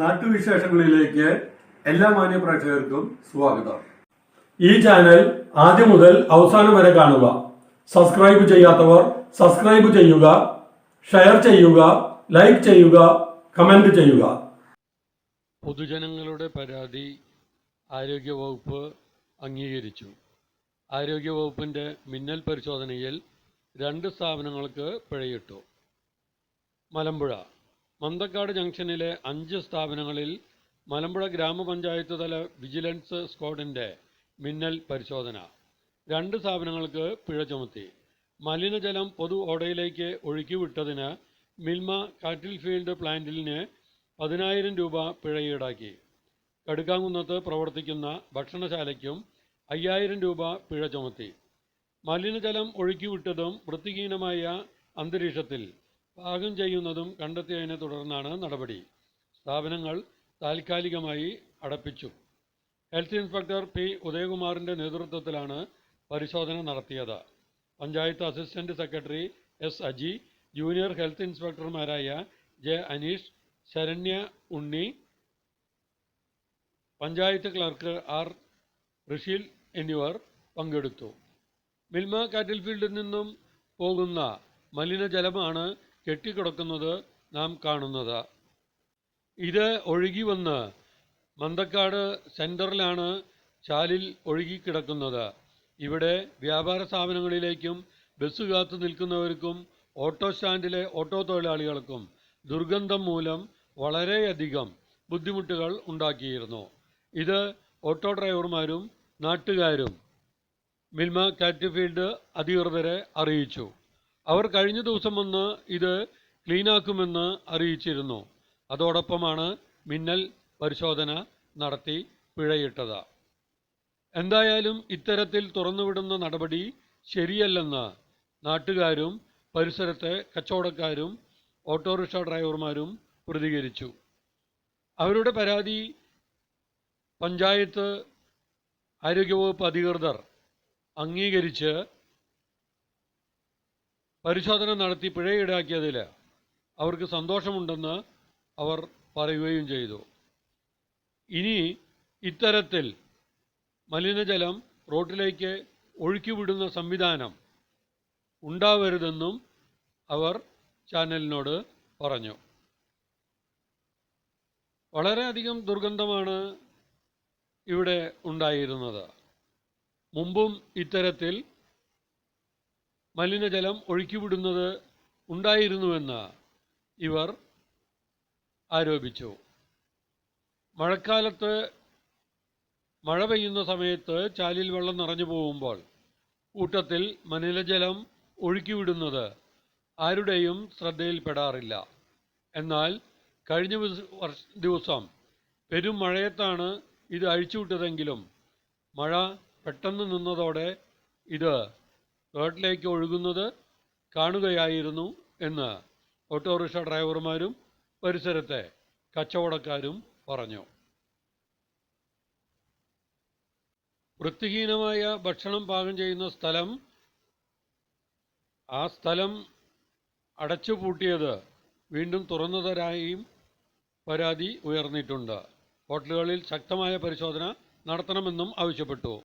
നാട്ടുവിശേഷങ്ങളിലേക്ക് എല്ലാ മാന്യ പ്രേക്ഷകർക്കും സ്വാഗതം. ഈ ചാനൽ ആദ്യം മുതൽ അവസാനം വരെ കാണുക. സബ്സ്ക്രൈബ് ചെയ്യാത്തവർ സബ്സ്ക്രൈബ് ചെയ്യുക ഷെയർ ചെയ്യുക ലൈക്ക് ചെയ്യുക കമന്റ് ചെയ്യുക. പൊതുജനങ്ങളുടെ പരാതി ആരോഗ്യവകുപ്പ് അംഗീകരിച്ചു. ആരോഗ്യവകുപ്പിന്റെ മിന്നൽ പരിശോധനയിൽ രണ്ട് സ്ഥാപനങ്ങൾക്ക് പിഴയിട്ടു. മലമ്പുഴ. മന്തക്കാട് ജംഗ്ഷനിലെ അഞ്ച് സ്ഥാപനങ്ങളിൽ മലമ്പുഴ ഗ്രാമപഞ്ചായത്ത് തല വിജിലൻസ് സ്ക്വാഡിന്റെ മിന്നൽ പരിശോധന. രണ്ട് സ്ഥാപനങ്ങൾക്ക് പിഴ ചുമത്തി. മലിനജലം പൊതു ഓടയിലേക്ക് ഒഴുക്കിവിട്ടതിന് മിൽമ കാറ്റിൽ ഫീൽഡ് പ്ലാന്റിന് പതിനായിരം രൂപ പിഴ ഈടാക്കി കടുക്കാങ്കുന്നത്ത് പ്രവർത്തിക്കുന്ന ഭക്ഷണശാലയ്ക്കും അയ്യായിരം രൂപ പിഴ ചുമത്തി. മലിനജലം ഒഴുക്കിവിട്ടതും വൃത്തിഹീനമായ അന്തരീക്ഷത്തിൽ പാകം ചെയ്യുന്നതും കണ്ടെത്തിയതിനെ തുടർന്നാണ് നടപടി. സ്ഥാപനങ്ങൾ താൽക്കാലികമായി അടപ്പിച്ചു. ഹെൽത്ത് ഇൻസ്പെക്ടർ പി ഉദയകുമാറിന്റെ നേതൃത്വത്തിലാണ് പരിശോധന നടത്തിയത്. Panchayat assistant secretary S Aji junior health ഇൻസ്പെക്ടർമാരായ J Aneesh Saranya Unni panchayat clerk R Risheel എന്നിവർ പങ്കെടുത്തു. മിൽമ കാറ്റിൽ ഫീൽഡിൽ നിന്നും പോകുന്ന മലിനജലമാണ് കെട്ടിക്കിടക്കുന്നത് നാം കാണുന്നത്. ഇത് ഒഴുകി വന്ന് മന്തക്കാട് സെന്ററിലാണ് ചാലിൽ ഒഴുകിക്കിടക്കുന്നത് ഇവിടെ വ്യാപാര സ്ഥാപനങ്ങളിലേക്കും ബസ് കാത്തു നിൽക്കുന്നവർക്കും ഓട്ടോ സ്റ്റാൻഡിലെ ഓട്ടോ തൊഴിലാളികൾക്കും ദുർഗന്ധം മൂലം വളരെയധികം ബുദ്ധിമുട്ടുകൾ ഉണ്ടാക്കിയിരുന്നു. ഇത് ഓട്ടോ ഡ്രൈവർമാരും നാട്ടുകാരും മിൽമ കാറ്റ്ഫീൽഡ് അധികൃതരെ അറിയിച്ചു. അവർ കഴിഞ്ഞ ദിവസം വന്ന് ഇത് ക്ലീനാക്കുമെന്ന് അറിയിച്ചിരുന്നു. അതോടൊപ്പമാണ് മിന്നൽ പരിശോധന നടത്തി പിഴയിട്ടത്. എന്തായാലും ഇത്തരത്തിൽ തുറന്നുവിടുന്ന നടപടി ശരിയല്ലെന്ന് നാട്ടുകാരും പരിസരത്തെ കച്ചവടക്കാരും ഓട്ടോറിക്ഷ ഡ്രൈവർമാരും പ്രതികരിച്ചു. അവരുടെ പരാതി പഞ്ചായത്ത് ആരോഗ്യവകുപ്പ് അധികൃതർ അംഗീകരിച്ച് പരിശോധന നടത്തി പിഴ ഈടാക്കിയതിൽ അവർക്ക് സന്തോഷമുണ്ടെന്ന് അവർ പറയുകയും ചെയ്തു. ഇനി ഇത്തരത്തിൽ മലിനജലം റോട്ടിലേക്ക് ഒഴുക്കിവിടുന്ന സംവിധാനം ഉണ്ടാവരുതെന്നും അവർ ചാനലിനോട് പറഞ്ഞു. വളരെയധികം ദുർഗന്ധമാണ് ഇവിടെ ഉണ്ടായിരുന്നത്. മുമ്പും ഇത്തരത്തിൽ മലിനജലം ഒഴുക്കിവിടുന്നത് ഉണ്ടായിരുന്നുവെന്ന് ഇവർ ആരോപിച്ചു. മഴക്കാലത്ത് മഴ പെയ്യുന്ന സമയത്ത് ചാലിൽ വെള്ളം നിറഞ്ഞു പോകുമ്പോൾ കൂട്ടത്തിൽ മലിനജലം ഒഴുക്കിവിടുന്നത് ആരുടെയും ശ്രദ്ധയിൽപ്പെടാറില്ല. എന്നാൽ കഴിഞ്ഞ ദിവസം പെരും മഴയത്താണ് ഇത് അഴിച്ചുവിട്ടതെങ്കിലും മഴ പെട്ടെന്ന് നിന്നതോടെ ഇത് റോഡിലേക്ക് ഒഴുകുന്നത് കാണുകയായിരുന്നു എന്ന് ഓട്ടോറിക്ഷ ഡ്രൈവർമാരും പരിസരത്തെ കച്ചവടക്കാരും പറഞ്ഞു. വൃത്തിഹീനമായ ഭക്ഷണം പാകം ചെയ്യുന്ന സ്ഥലം ആ സ്ഥലം അടച്ചുപൂട്ടിയത് വീണ്ടും തുറന്നതരായും പരാതി ഉയർന്നിട്ടുണ്ട്. ഹോട്ടലുകളിൽ ശക്തമായ പരിശോധന നടത്തണമെന്നും ആവശ്യപ്പെട്ടു.